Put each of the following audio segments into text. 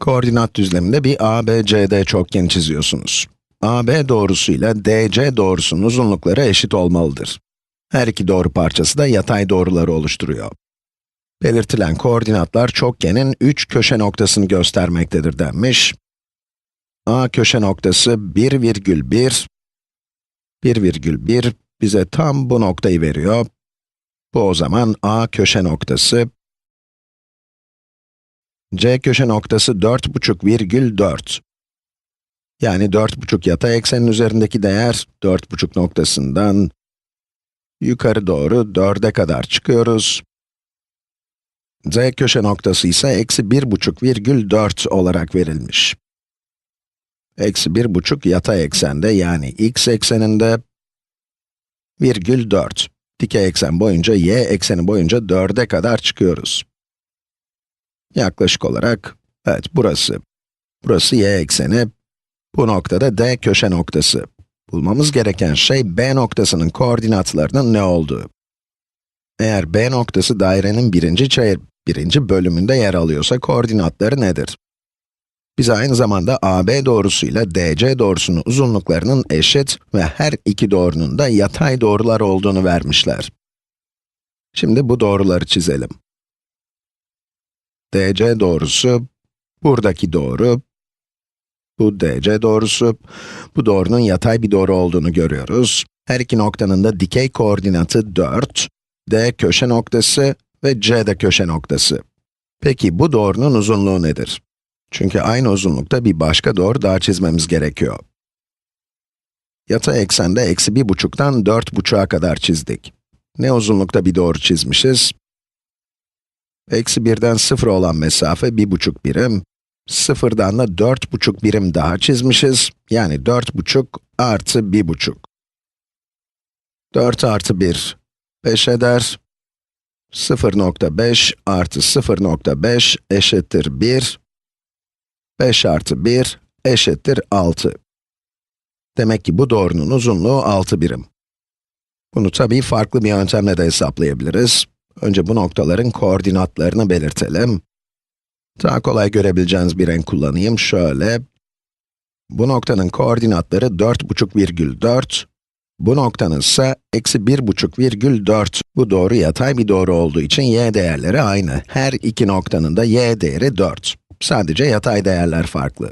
Koordinat düzleminde bir ABCD çokgeni çiziyorsunuz. AB doğrusuyla DC doğrusunun uzunlukları eşit olmalıdır. Her iki doğru parçası da yatay doğruları oluşturuyor. Belirtilen koordinatlar çokgenin 3 köşe noktasını göstermektedir denmiş. A köşe noktası 1,1, 1,1 bize tam bu noktayı veriyor. Bu o zaman A köşe noktası, C köşe noktası 4,5 virgül 4. Yani 4,5 yatay eksenin üzerindeki değer 4,5 noktasından yukarı doğru 4'e kadar çıkıyoruz. Z köşe noktası ise eksi 1,5 virgül 4 olarak verilmiş. Eksi 1,5 yatay eksende yani x ekseninde virgül 4. Dikey eksen boyunca y ekseni boyunca 4'e kadar çıkıyoruz. Yaklaşık olarak, evet burası. Burası y ekseni, bu noktada d köşe noktası. Bulmamız gereken şey b noktasının koordinatlarının ne olduğu. Eğer b noktası dairenin birinci çayır, birinci bölümünde yer alıyorsa koordinatları nedir? Bize aynı zamanda AB doğrusuyla DC doğrusunun uzunluklarının eşit ve her iki doğrunun da yatay doğrular olduğunu vermişler. Şimdi bu doğruları çizelim. DC doğrusu, buradaki doğru, bu DC doğrusu, bu doğrunun yatay bir doğru olduğunu görüyoruz. Her iki noktanın da dikey koordinatı 4, D köşe noktası ve C de köşe noktası. Peki bu doğrunun uzunluğu nedir? Çünkü aynı uzunlukta bir başka doğru daha çizmemiz gerekiyor. Yatay eksende eksi bir buçuktan dört buçuğa kadar çizdik. Ne uzunlukta bir doğru çizmişiz? Eksi birden sıfır olan mesafe bir buçuk birim. Sıfırdan da dört buçuk birim daha çizmişiz. Yani dört buçuk artı bir buçuk. 4 artı 1, 5 eder. 0.5 artı 0.5 eşittir 1. 5 artı 1 eşittir 6. Demek ki bu doğrunun uzunluğu 6 birim. Bunu tabii farklı bir yöntemle de hesaplayabiliriz. Önce bu noktaların koordinatlarını belirtelim. Daha kolay görebileceğiniz bir renk kullanayım. Şöyle. Bu noktanın koordinatları 4,5 virgül 4. Bu noktanın ise eksi 1,5 virgül 4. Bu doğru yatay bir doğru olduğu için y değerleri aynı. Her iki noktanın da y değeri 4. Sadece yatay değerler farklı.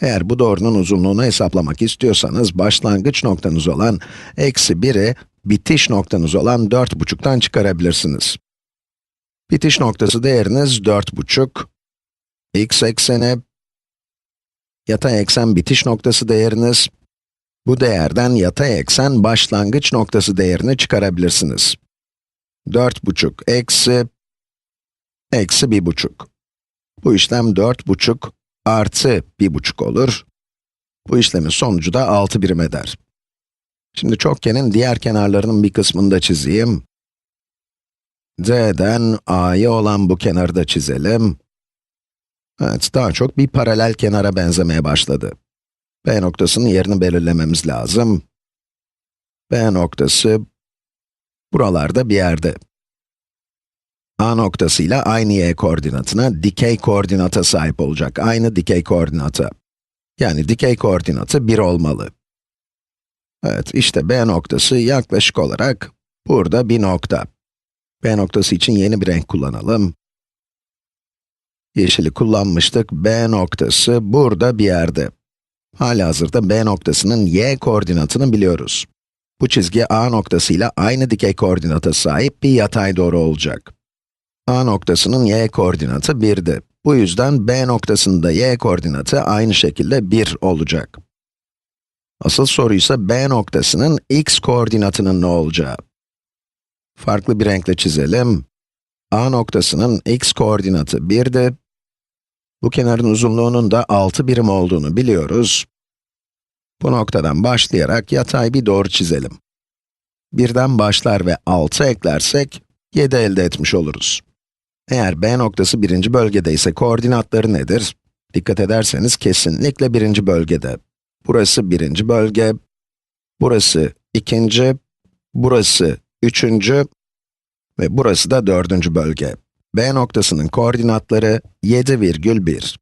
Eğer bu doğrunun uzunluğunu hesaplamak istiyorsanız, başlangıç noktanız olan eksi 1'i, bitiş noktanız olan 4,5'tan çıkarabilirsiniz. Bitiş noktası değeriniz 4,5, x ekseni, yatay eksen bitiş noktası değeriniz, bu değerden yatay eksen başlangıç noktası değerini çıkarabilirsiniz. 4,5 eksi, eksi 1,5. Bu işlem 4,5 artı 1,5 olur. Bu işlemin sonucu da 6 birim eder. Şimdi çokgenin diğer kenarlarının bir kısmını da çizeyim. D'den A'ya olan bu kenarı da çizelim. Evet, daha çok bir paralel kenara benzemeye başladı. B noktasının yerini belirlememiz lazım. B noktası, buralarda bir yerde. A noktasıyla aynı y koordinatına, dikey koordinata sahip olacak. Aynı dikey koordinata. Yani dikey koordinatı 1 olmalı. Evet, işte B noktası yaklaşık olarak burada bir nokta. B noktası için yeni bir renk kullanalım. Yeşili kullanmıştık. B noktası burada bir yerde. Halihazırda B noktasının y koordinatını biliyoruz. Bu çizgi A noktasıyla aynı dikey koordinata sahip bir yatay doğru olacak. A noktasının y koordinatı 1'di. Bu yüzden B noktasında y koordinatı aynı şekilde 1 olacak. Asıl soru ise B noktasının x koordinatının ne olacağı. Farklı bir renkle çizelim. A noktasının x koordinatı 1'di. Bu kenarın uzunluğunun da 6 birim olduğunu biliyoruz. Bu noktadan başlayarak yatay bir doğru çizelim. Birden başlar ve 6 eklersek, 7 elde etmiş oluruz. Eğer B noktası birinci bölgede ise koordinatları nedir? Dikkat ederseniz kesinlikle birinci bölgede. Burası birinci bölge, burası ikinci, burası üçüncü ve burası da dördüncü bölge. B noktasının koordinatları 7,1.